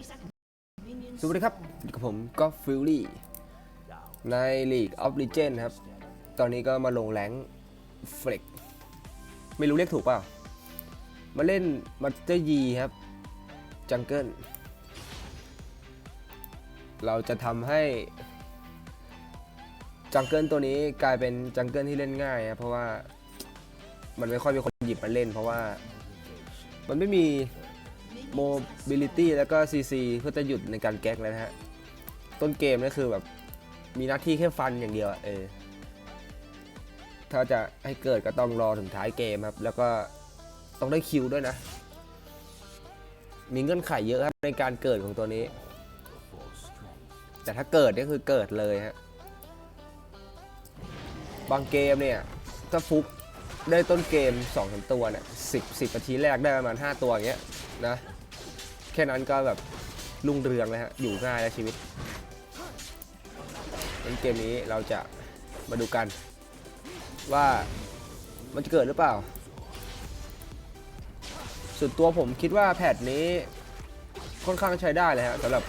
สวัสดีครับกับผมก็ฟิลลี่ใน League of Legends ครับ ตอนนี้ก็มาลงแรงเฟล็กไม่รู้เรียกถูกเปล่า มาเล่นมัตเตอร์ยีครับจังเกิลเราจะทำให้จังเกิลตัวนี้กลายเป็นจังเกิลที่เล่นง่ายครับเพราะว่ามันไม่ค่อยมีคนหยิบมาเล่น เพราะว่ามันไม่มี mobility แล้วก็ CC เพื่อจะหยุดในการแก๊กแล้วนะฮะ ต้นเกมนี่คือแบบมีหน้าที่แค่ฟันอย่างเดียวเออ ถ้าจะให้เกิดก็ต้องรอถึงท้ายเกมครับ แล้วก็ต้องได้คิวด้วยนะ มีเงื่อนไขเยอะครับในการเกิดของตัวนี้ แต่ถ้าเกิดก็คือเกิดเลยฮะ บางเกมเนี่ยถ้าฟุกได้ต้นเกม2อสตัวเนี่ยสิบสิบนาทีแรกได้ประมาณ 5 ตัวอย่างเงี้ยนะ แค่นั้นก็แบบรุ่งเรืองเลยฮะ อยู่ง่ายแล้วชีวิตงั้นเกมนี้เราจะมาดูกัน ว่ามันจะเกิดหรือเปล่า ส่วนตัวผมคิดว่าแพทนี้ค่อนข้างใช้ได้เลยฮะสำหรับ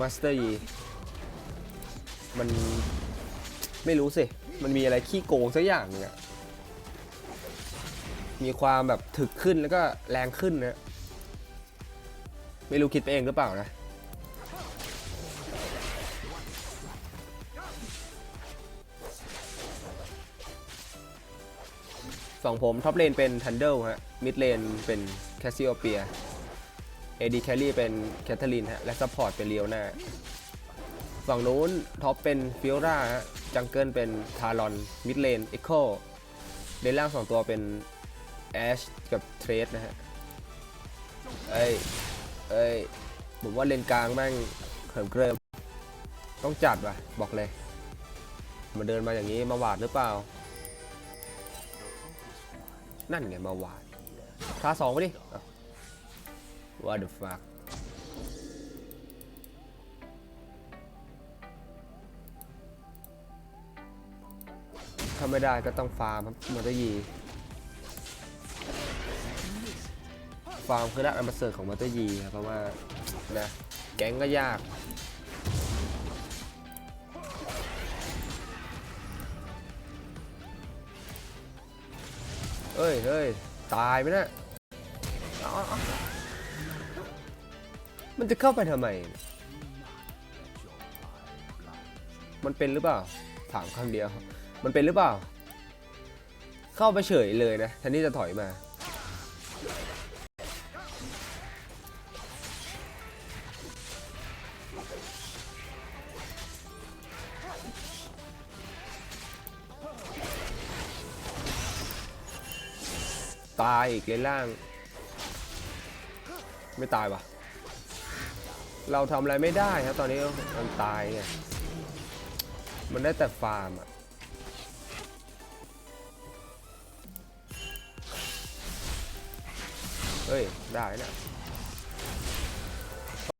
Master Yi มันไม่รู้สิ มันมีอะไรขี้โกงสักอย่างนึงอะมีความแบบถึกขึ้นแล้วก็แรงขึ้นนะ ไม่รู้คิดไปเองหรือเปล่านะฝั่งผมท็อปเลนเป็นทันเดิลฮะ มิดเลนเป็นแคสซิโอเปียเอดีแคลรี่เป็นแคทเธอรีนฮะ และซัพพอร์ตเป็นเลียวนาฝั่งนู้นท็อปเป็นฟิโอราฮะ จังเกิลเป็นทารอน มิดเลนเอ็กโคเลนล่างสองตัวเป็นแอชกับเทรดนะฮะ เอ้ย เอ้ยผมว่าเลนกลางแม่งเขิมเกริมต้องจัดว่ะ บอกเลย มาเดินมาอย่างนี้มาหวาดหรือเปล่า นั่นไงมาหวาดท้าสองไปดิว่า the fuck ถ้าไม่ได้ก็ต้องฟาร์มมันจะยี ฟาร์มคือด้านอันประเสิริฐของมัตเตอร์ยีครับเพราะว่านะแก๊งก็ยากเฮ้ยเฮ้ยตายไหมนะมันจะเข้าไปทำไม มันเป็นหรือเปล่า ถามคำเดียว มันเป็นหรือเปล่า เข้าไปเฉยเลยนะแทนที่จะถอยมา ตายอีกเลนล่าง ไม่ตายวะเราทำอะไรไม่ได้ครับตอนนี้มันตายไงมันได้แต่ฟาร์มอะเฮ้ย ได้นะ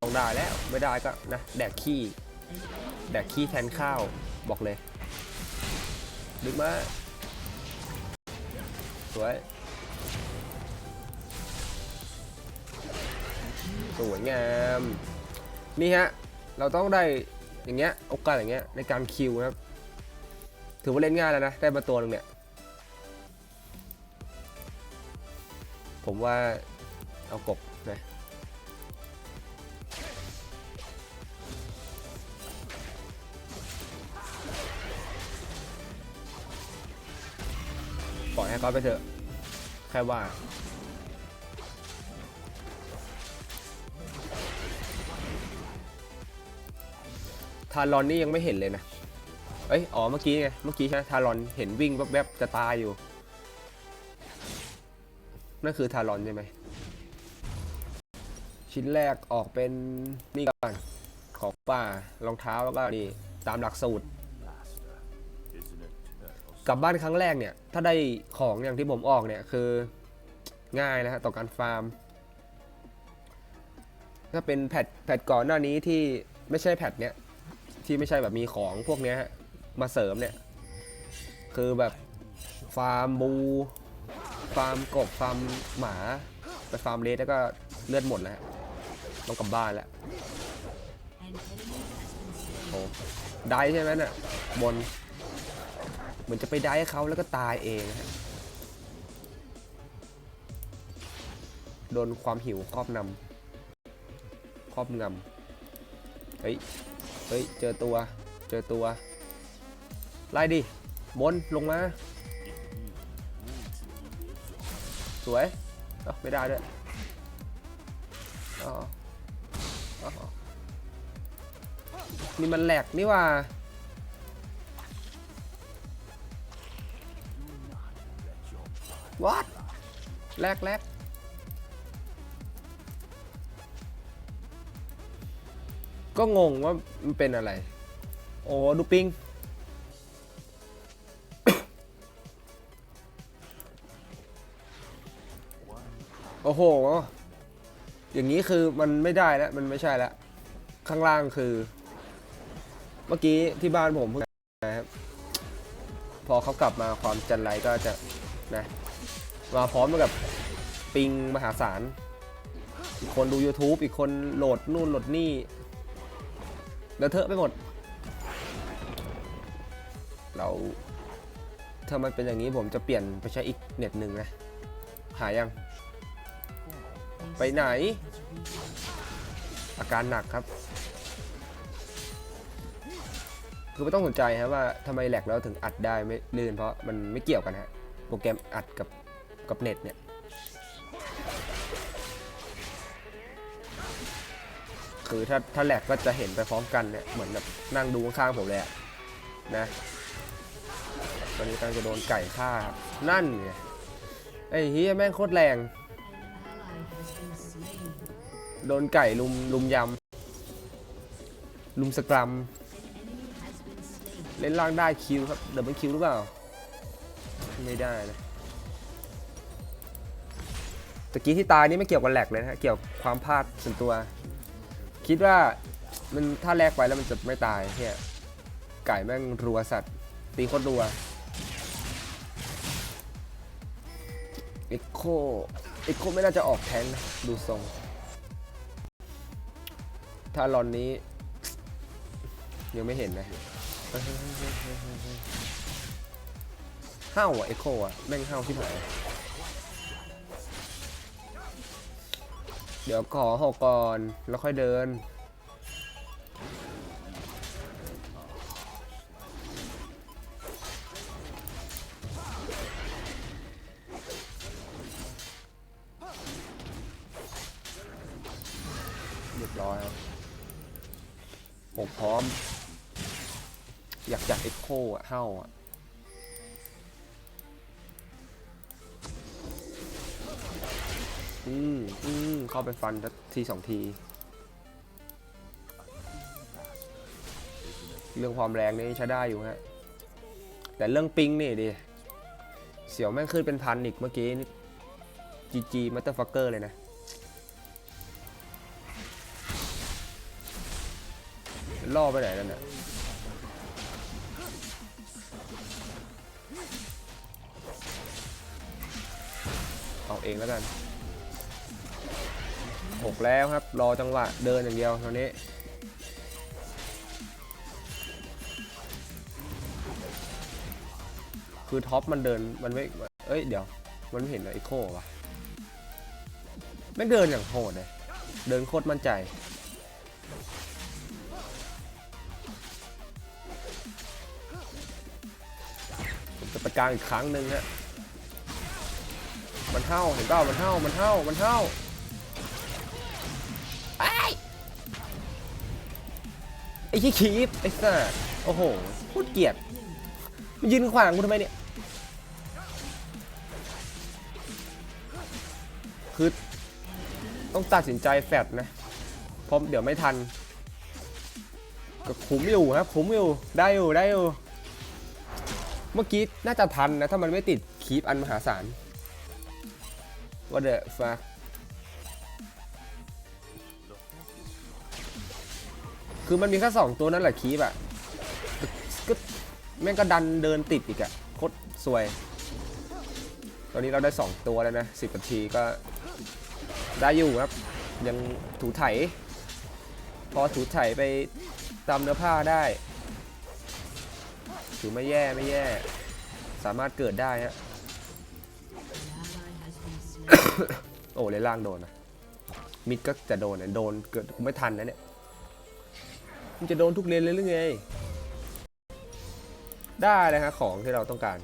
ต้องได้แล้ว ไม่ได้ก็นะ แดกขี้ แดกขี้แทนข้าว บอกเลย ดึกมาสวย สวยงามนี่ฮะเราต้องได้อย่างเงี้ยโอกาสอย่างเงี้ยในการคิวนะครับถือว่าเล่นง่ายแล้วนะได้มาตัวหนึงเนี่ยผมว่าเอากบนะปล่อยให้เขาไปเถอะแค่ว่า ทารอนนี่ยังไม่เห็นเลยนะ เอ้ย อ๋อ เมื่อกี้ไง เมื่อกี้ใช่ไหมทารอนเห็นวิ่งแวบๆจะตายอยู่ นั่นคือทารอนใช่ไหม ชิ้นแรกออกเป็นนี่ก่อน ของป่ารองเท้าแล้วก็นี่ ตามหลักสูตร กลับบ้านครั้งแรกเนี่ย ถ้าได้ของอย่างที่ผมออกเนี่ยคือง่ายนะฮะต่อการฟาร์ม ถ้าเป็นแพทแพทก่อนหน้านี้ที่ไม่ใช่แพทเนี้ย ที่ไม่ใช่แบบมีของพวกเนี้ยฮะมาเสริมเนี่ย คือแบบฟาร์มบูฟาร์มกบฟาร์มหมาไปฟาร์มเลสแล้วก็เลือดหมดแล้วฮะต้องกลับบ้านแล้วโอ้ได้ใช่ไหมน่ะบนเหมือนจะไปได้เขาแล้วก็ตายเองฮะโดนความหิวครอบนำครอบงำเฮ้ย เฮ้ย เจอตัว เจอตัว ไล่ดิ บน ลงมา สวยเอ้าไม่ได้ด้วยอ๋ออ๋อนี่มันแหลกนี่ว่า วัดแลกแลก ก็งงว่ามันเป็นอะไร โอ้ดูปิง โอ้โห อย่างนี้คือมันไม่ได้แล้ว มันไม่ใช่แล้ว ข้างล่างคือ เมื่อกี้ที่บ้านผมเพิ่งนะครับ พอเขากลับมาความจันไรก็จะนะ มาพร้อมกับปิงมหาศาล อีกคนดู YouTube อีกคนโหลดนู่นโหลดนี่ เดอะเทอะไปหมด เราถ้ามันเป็นอย่างนี้ผมจะเปลี่ยนไปใช้อีกเน็ตหนึ่งนะ หายัง ไปไหน อาการหนักครับ คือไม่ต้องสนใจฮะว่าทำไมแหลกแล้วถึงอัดได้ไม่ลื่นเพราะมันไม่เกี่ยวกันฮะ โปรแกรมอัดกับกับเน็ตเนี่ย คือถ้าถ้าแหลกก็จะเห็นไปพร้อมกันเนี่ยเหมือนแบบนั่งดูข้างๆผมเลยนะตอนนี้กำลังจะโดนไก่ฆ่าครับนั่นไงไอ้เฮียแม่งโคตรแรง โดนไก่ลุมลุมยำลุมสกรัมเล่นล่างได้คิวครับเดี๋ยวมันคิวหรือเปล่า ไม่ได้นะตะกี้ที่ตายนี่ไม่เกี่ยวกับแหลกเลยนะฮะเกี่ยวกับความพลาดส่วนตัว คิดว่ามันถ้าแลกไปแล้วมันจะไม่ตายเนี่ยไก่แม่งรัวสัตว์ ตีโคตรรัวเอ็กโคเอ็กโคไม่น่าจะออกแทงนะดูทรง ถ้าลอนนี้ ยังไม่เห็นนะเฮ้ยเฮ้ยเฮ้ยเฮ้ยเฮ้ยเฮ้ยเฮ้ยห้าวอะเอ็กโคอะแม่งห้าวที่ไหน เดี๋ยวขอหกก่อน แล้วค่อยเดิน เรียบร้อยครับผมพร้อม อยากจัดเอ็กโคอะเฮ้าอะ เข้าไปฟันทีสองที เรื่องความแรงนี่ใช้ได้อยู่ฮะ แต่เรื่องปิงนี่ดิเสี่ยวแม่งขึ้นเป็นพันอีกเมื่อกี้นี่จีจีมัตเตอร์ฟักเกอร์เลยนะล่อไปไหนแล้วเนี่ยเอาเองแล้วกัน หกแล้วครับ รอจังหวะเดินอย่างเดียวตอนนี้ คือท็อปมันเดินมันไม่ เอ้ยเดี๋ยว มันไม่เห็นไอโควะไม่เดินอย่างโหดเลยเดินโคตรมั่นใจจะประกางอีกครั้งหนึ่งฮะมันเท่าเห็นเปล่ามันเท่ามันเท่ามันเท่า ไอ้ขี้คีบไอ้สัสโอ้โหพูดเกลียดมันยืนขวางกูทำไมเนี่ย คือต้องตัดสินใจแฟดนะเพราะเดี๋ยวไม่ทัน ก็คุ้มอยู่ครับคุ้มอยู่ ได้อยู่ได้อยู่ เมื่อกี้น่าจะทันนะ ถ้ามันไม่ติดคีปอันมหาศาลว่าเดอะฟัก คือมันมีแค่สองตัวนั่นแหละคีปอะก็แม่งก็ดันเดินติดอีกอะโคตรสวย ตอนนี้เราได้ 2 ตัวแล้วนะ10นาทีก็ได้อยู่ครับ ยังถูไถ พอถูไถไปตามเนื้อผ้าได้ถือไม่แย่ไม่แย่ สามารถเกิดได้ฮะโอ้เลยล่างโดนนะมิดก็จะโดนเนี่ยโดนเกิดไม่ทันนะเนี่ย มันจะโดนทุกเลนเลยหรือไง ได้เลยฮะของที่เราต้องการ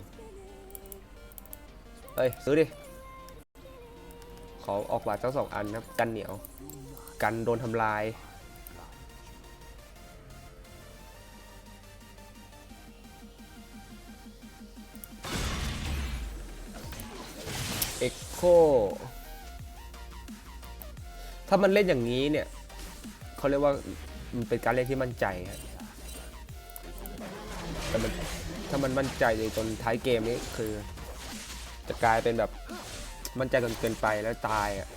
เอ้ย ซื้อดิ ขอออกบาทเจ้าสองอันนะกันเหนียว กันโดนทำลาย เอ็กโค ถ้ามันเล่นอย่างนี้เนี่ย เขาเรียกว่า มันเป็นการเล่นที่มั่นใจครับแต่มันถ้ามันมั่นใจในจนท้ายเกมนี้คือ จะกลายเป็นแบบมั่นใจจนเกินไปแล้วตายอะ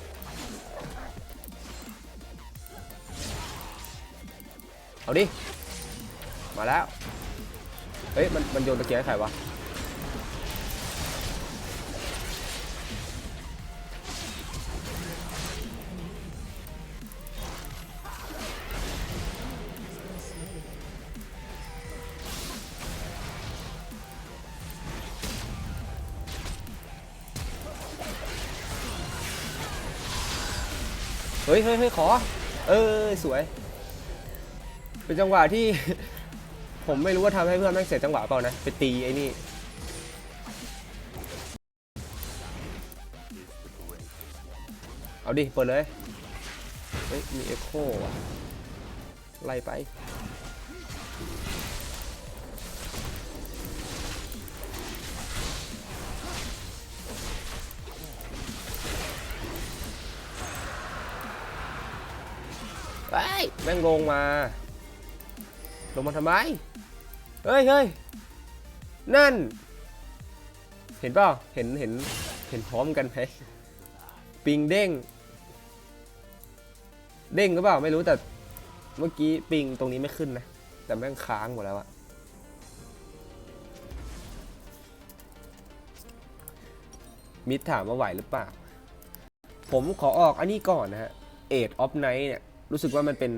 เอาดิ มาแล้ว เฮ้ย มันมันโยนตะเกียงให้ใครวะ ฮ้ยเฮ้ยเฮ้ยขอ เออสวย เป็นจังหวะที่ ผมไม่รู้ว่าทำให้เพื่อนแม่งเสียจังหวะเปล่านะ ไปตีไอ้นี่เอาดิ เปิดเลย เฮ้ย มีเอ็กโคว่ะ ไล่ไป แม่งลงมา ลงมาทำไม เฮ้ยเฮ้ยนั่น เห็นเปล่าเห็นเห็นเห็นพร้อมกันไหมปิงเด้ง เด้งหรือเปล่าไม่รู้แต่เมื่อกี้ปิงตรงนี้ไม่ขึ้นนะ แต่แม่งค้างหมดแล้วอะมิดถามว่าไหวหรือเปล่า ผมขอออกอันนี้ก่อนนะฮะเอ็ดออฟไนท์เนี่ย รู้สึกว่ามันเป็น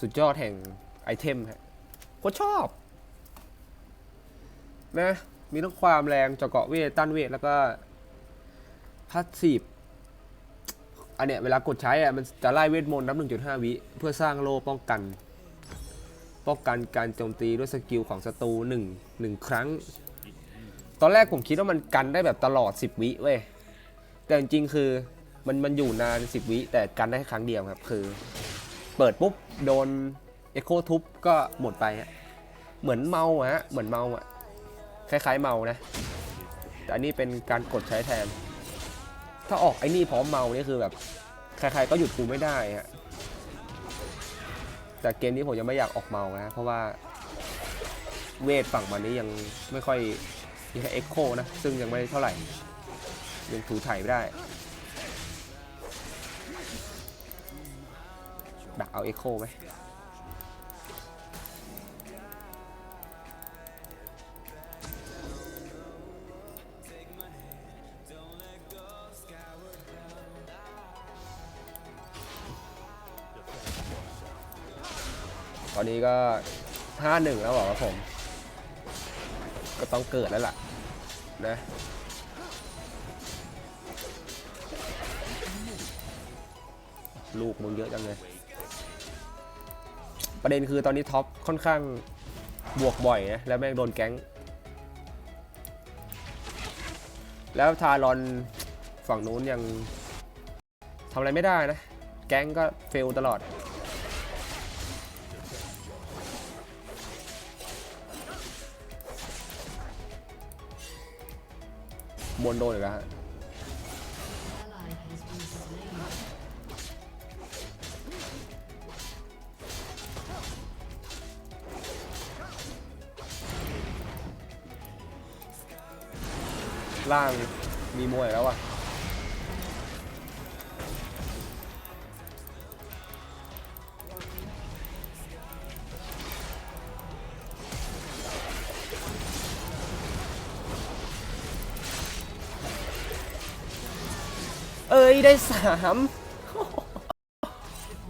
สุดยอดแห่งไอเทมฮะโคตรชอบ นะ มีทั้งความแรงเจาะเกาะเวท ต้านเวท แล้วก็พาสซีฟอันเนี้ยเวลากดใช้อะมันจะไล่เวทมนต์นับ 1.5 วิ เพื่อสร้างโล่ป้องกัน ป้องกันการโจมตีด้วยสกิลของศัตรูหนึ่งหนึ่งครั้ง ตอนแรกผมคิดว่ามันกันได้แบบตลอด 10 วิเว้ย แต่จริงๆคือ มันมันอยู่นาน10วิแต่กันได้แค่ครั้งเดียวครับ คือ เปิดปุ๊บโดนเอ็โคทุบก็หมดไปฮะเหมือนเมาอะฮะเหมือนเมาอะคล้ายๆเมานะ แต่อันนี้เป็นการกดใช้แทน ถ้าออกไอ้นี่พร้อมเมานี่คือแบบใครๆก็หยุดกูไม่ได้ฮะแต่เกมนี้ผมยังไม่อยากออกเมานะเพราะว่าเวทฝั่งมันนี้ยังไม่ค่อยมีแค่เอ็กโคนะ ซึ่งยังไม่เท่าไหร่ยังถูถ่ายไม่ได้ ดักเอาเอ็กโคไหมตอนนี้ก็5-1แล้วเหรอครับผม ก็ต้องเกิดแล้วล่ะ นะลูกมึงเยอะจังเลย ประเด็นคือตอนนี้ท็อปค่อนข้างบวกบ่อยนะแล้วแม่งโดนแก๊ง แล้วทารอนฝั่งนู้นยังทำอะไรไม่ได้นะ แก๊งก็เฟลตลอด บนโดนอีกแล้วฮะ ล่างมีมวยแล้วอะเอ้ยได้สาม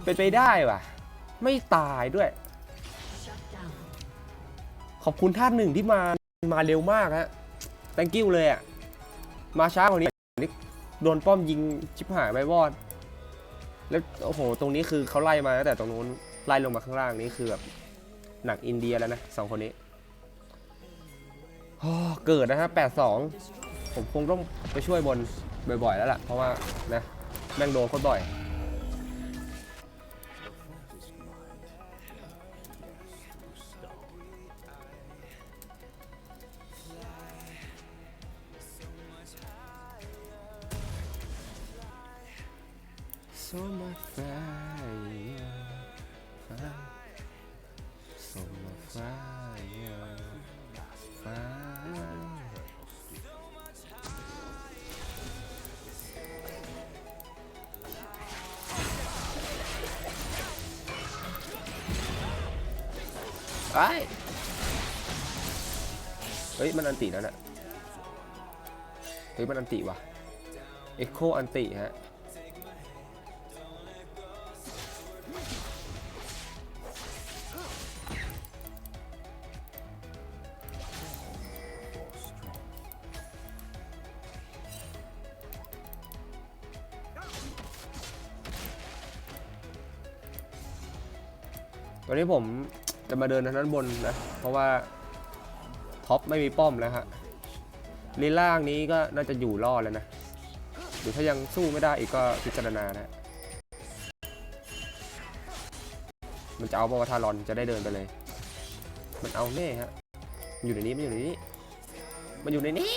เป็นไปได้ว่ะ ไม่ตายด้วย ขอบคุณท่านหนึ่งที่มา มาเร็วมากฮะ thank you เลยอะ มาช้ากว่านี้นี่โดนป้อมยิงชิบหายไปวอด แล้วโอ้โห ตรงนี้คือเขาไล่มาตั้งแต่ตรงนู้นไล่ลงมาข้างล่างนี้คือแบบหนักอินเดียแล้วนะสองคนนี้เกิดนะฮะแปดสองผมคงต้องไปช่วยบนบ่อยๆแล้วล่ะ เพราะว่านะแม่งโดนโคนบ่อย ติแล้วนะเฮ้ยมันอันติว่ะเอ็กโคอันติฮะตอนนี้ผมจะมาเดินทางด้านบนนะ เพราะว่า ท็อปไม่มีป้อมแล้วฮะลีล่างนี้ก็น่าจะอยู่รอดแล้วนะหรือถ้ายังสู้ไม่ได้อีกก็พิจารณานะมันจะเอาบอวทารอนจะได้เดินไปเลย มันเอาแน่ฮะอยู่ในนี้มันอยู่ในนี้ มันอยู่ในนี้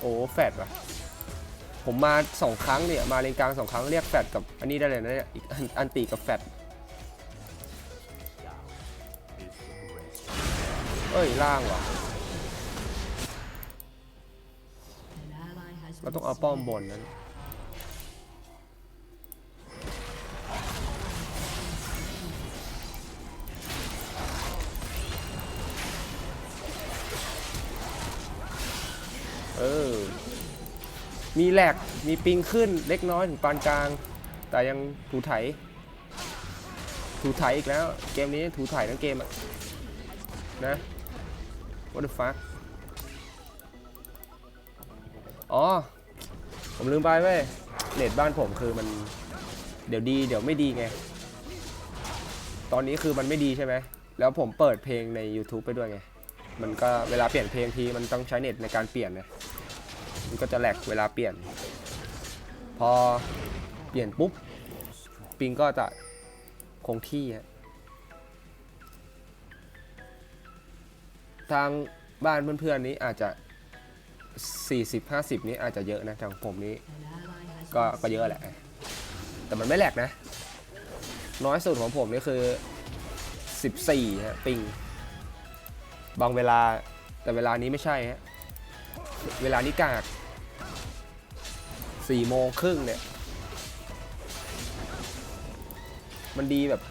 โอ้แฟดว่ะ ผมมาสองครั้งเนี่ย มาเลนกลางสองครั้งเรียกแฟดกับอันนี้ได้เลยนะเนี่ยอีกอันอันตีกับแฟดเอ้ย ล่างว่ะ เราต้องเอาป้อมบนนั้น มีแหลก มีปิงขึ้นเล็กน้อยถึงปานกลาง แต่ยังถูไถ ถูไถอีกแล้ว เกมนี้ถูไถทั้งเกมอะนะ what the fuck อ๋อ ผมลืมไปเว้ยเน็ตบ้านผมคือมัน เดี๋ยวดีเดี๋ยวไม่ดีไง ตอนนี้คือมันไม่ดีใช่ไหม แล้วผมเปิดเพลงใน YouTube ไปด้วยไง มันก็เวลาเปลี่ยนเพลงทีมันต้องใช้เน็ตในการเปลี่ยนนะ มันก็จะแหลกเวลาเปลี่ยน พอเปลี่ยนปุ๊บปิงก็จะคงที่ทางบ้านเพื่อนๆนี้อาจจะ 40-50 นี้อาจจะเยอะนะทางผมนี้ก็ก็เยอะแหละ แต่มันไม่แหลกนะ น้อยสุดของผมนี่คือ 14 ฮะ ปิง บางเวลาแต่เวลานี้ไม่ใช่ฮะ เวลานี้กาก สี่โมงครึ่งเนี่ย มันดีแบบ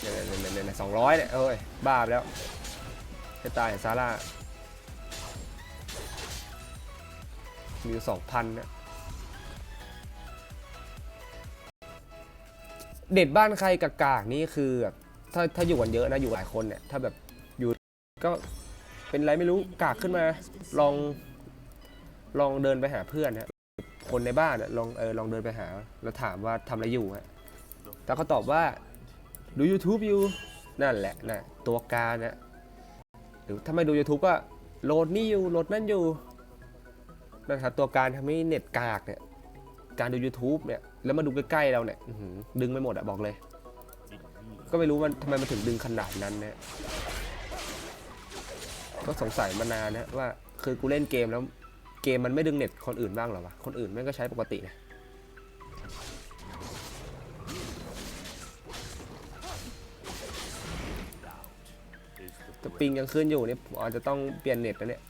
เนี่ยเนี่ยเนี่ยสองร้อยเนี่ยเอ้ย บ้าไปแล้วให้ตายซาร่า มีสองพันเนี่ยเด็ดบ้านใครกากๆนี่คือแบบถ้าถ้าอยู่กันเยอะนะอยู่หลายคนเนี่ยถ้าแบบอยู่ก็เป็นไรไม่รู้กากขึ้นมา ลองลองเดินไปหาเพื่อนฮะ คนในบ้านอะลองเออลองเดินไปหา แล้วถามว่าทำอะไรอยู่ฮะแต่เขาตอบว่าดู YouTube อยู่นั่นแหละนะตัวการนะหรือถ้าไม่ดู YouTube ก็โหลดนี่อยู่โหลดนั่นอยู่นั่นครับตัวการทำให้เน็ตกากเนี่ยการดู YouTube เนี่ยแล้วมาดูใกล้ๆเราเนี่ยอื้อหือดึงไม่หมดอะบอกเลย ก็ไม่รู้มันทำไมมันถึงดึงขนาดนั้นเนี่ยก็สงสัยมานานนะว่าคือกูเล่นเกมแล้ว เกมมันไม่ดึงเน็ตคนอื่นบ้างหรอวะ คนอื่นแม่งก็ใช้ปกตินะแต่ปิงยังขึ้นอยู่เนี่ยผมอาจจะต้องเปลี่ยนเน็ตนะเนี่ย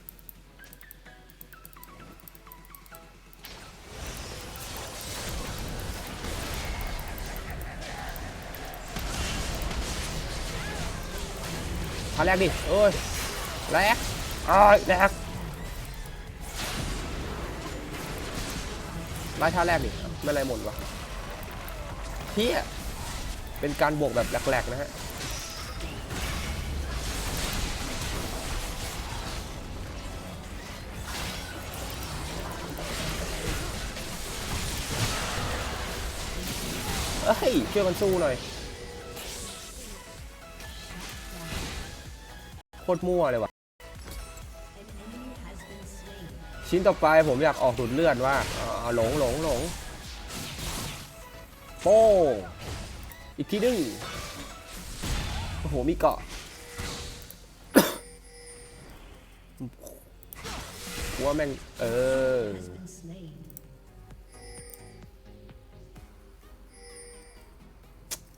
พาแรกดิ โอ้ยแรกอ้ายแรก ไล่ท่าแรกดิไม่ไรหมดวะเฮียเป็นการบวกแบบแหลกๆนะฮะเอ้ยช่วยกันสู้หน่อยโคตรมั่วเลยว่ะ ชิ้นต่อไปผมอยากออกดูดเลือดว่า เอาหลงหลงหลงโป้งอีกทีนึงโอ้โห มีเกาะกูว่าแม่ง เออ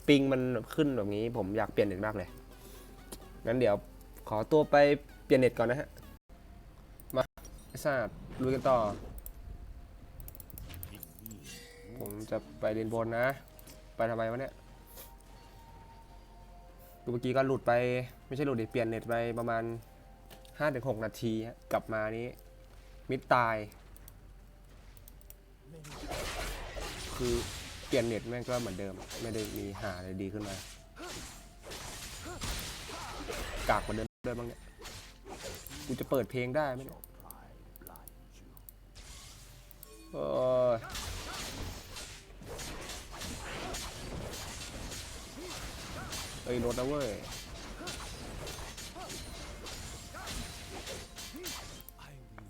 ปิงมันขึ้นแบบนี้ผมอยากเปลี่ยนเน็ตมากเลย งั้นเดี๋ยวขอตัวไปเปลี่ยนเน็ตก่อนนะฮะ มาไม่ทราบลุยกันต่อ ผมจะไปเรียนบนนะ ไปทำไมวะเนี่ยดูเมื่อกี้ก็หลุดไปไม่ใช่หลุดดิเปลี่ยนเน็ตไปประมาณ5-6นาทีกลับมานี้ มิดตาย คือเปลี่ยนเน็ตแม่งก็เหมือนเดิม ไม่ได้มีหาอะไรดีขึ้นมากากกว่าเดิมด้วยบ้างเนี่ยกูจะเปิดเพลงได้ไหมเนี่ยโอ้ย เอ้ยรถนะเว้ย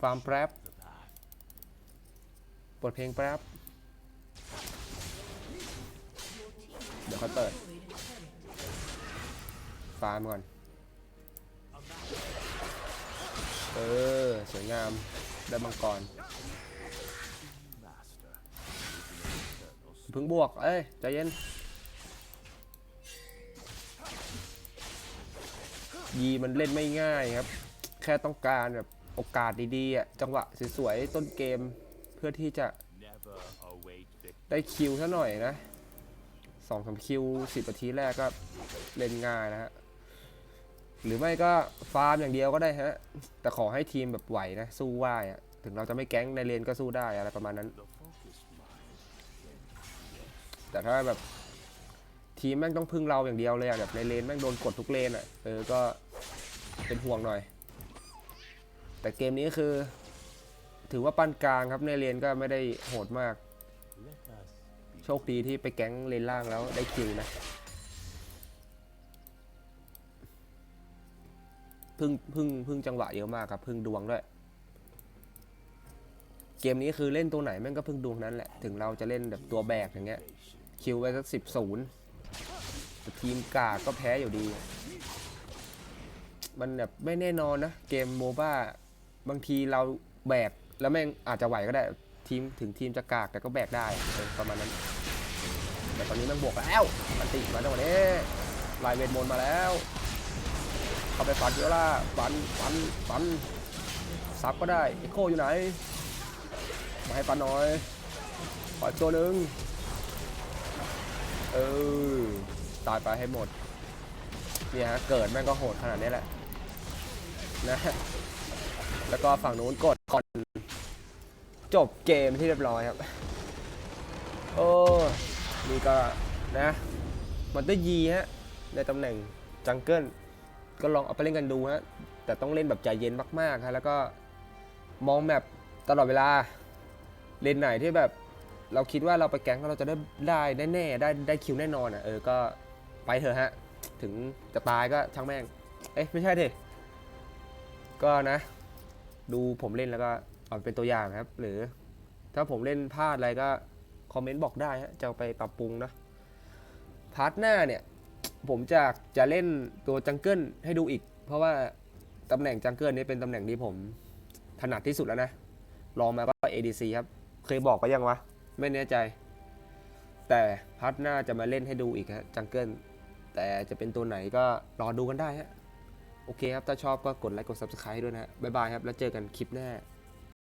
ฟาร์มแป๊บเปิดเพลงแป๊บเดี๋ยวค่อยเปิดฟาร์มก่อน เออ สวยงาม ได้มังกรเพึ่งบวก เอ้ย ใจเย็น ยีมันเล่นไม่ง่ายครับ แค่ต้องการแบบโอกาสดีๆอะจังหวะสวยๆต้นเกมเพื่อที่จะได้คิวซะหน่อยนะสองสามคิวสิบนาทีแรกก็เล่นง่ายนะฮะหรือไม่ก็ฟาร์มอย่างเดียวก็ได้ฮะ แต่ขอให้ทีมแบบไหวนะ สู้ไหวอะถึงเราจะไม่แก๊งในเลนก็สู้ได้อะไรประมาณนั้น แต่ถ้าแบบ ทีมแม่งต้องพึ่งเราอย่างเดียวเลยอะแบบในเลนแม่งโดนกดทุกเลนอะเออก็เป็นห่วงหน่อย แต่เกมนี้คือ ถือว่าปานกลางครับในเลนก็ไม่ได้โหดมาก โชคดีที่ไปแก๊งเลนล่างแล้วได้คิวนะพึ่งพึ่งพึ่งจังหวะเยอะมากครับพึ่งดวงด้วย เกมนี้คือเล่นตัวไหนแม่งก็พึ่งดวงนั้นแหละ ถึงเราจะเล่นแบบตัวแบกอย่างเงี้ย คิวไปสักสิบศูนย์ แต่ทีมกาก็แพ้อยู่ดี มันแบบไม่แน่นอนนะ เกมโมบ้าบางทีเราแบกแล้วแม่งอาจจะไหวก็ได้ทีมถึงทีมจะกากแต่ก็แบกได้ประมาณนั้น แต่ตอนนี้มันบวกแล้วมันติมาตรงนี้ลายเวทมนต์มาแล้ว เข้าไปฟันเยอะล่ะฟันฟันฟันซับก็ได้เอ็โคอยู่ไหน มาให้ฟันหน่อยขออีกตัวหนึ่งเออ ตายไปให้หมด เนี่ยฮะ เกิดแม่งก็โหดขนาดนี้แหละ นะ แล้วก็ฝั่งนู้นกดก่อน จบเกมที่เรียบร้อยครับ โอ้นี่ก็นะมันได้ยีฮะ ในตำแหน่งจังเกิลก็ลองเอาไปเล่นกันดูฮะ แต่ต้องเล่นแบบใจเย็นมากๆฮะแล้วก็มองแมปตลอดเวลา เลนไหนที่แบบเราคิดว่าเราไปแก๊งแล้วเราจะได้ได้แน่ๆได้ได้คิวแน่นอนอะเออก็ ไปเถอะฮะ ถึงจะตายก็ช่างแม่ง เอ๊ะไม่ใช่ดิก็นะ ดูผมเล่นแล้วก็เอาเป็นตัวอย่างครับ หรือ ถ้าผมเล่นพลาดอะไรก็คอมเมนต์บอกได้ฮะจะไปปรับปรุงนะพาร์ทหน้าเนี่ย ผมจะจะเล่นตัวจังเกิลให้ดูอีก เพราะว่าตำแหน่งจังเกิลนี้เป็นตำแหน่งที่ผมถนัดที่สุดแล้วนะลองมาก็ ADC ครับ เคยบอกไปยังวะ ไม่แน่ใจ แต่พาร์ทหน้าจะมาเล่นให้ดูอีกฮะจังเกิล แต่จะเป็นตัวไหนก็รอดูกันได้ฮะ โอเคครับ ถ้าชอบก็กดไลค์กด Subscribe ด้วยนะฮะบ๊ายบายครับ แล้วเจอกันคลิปหน้า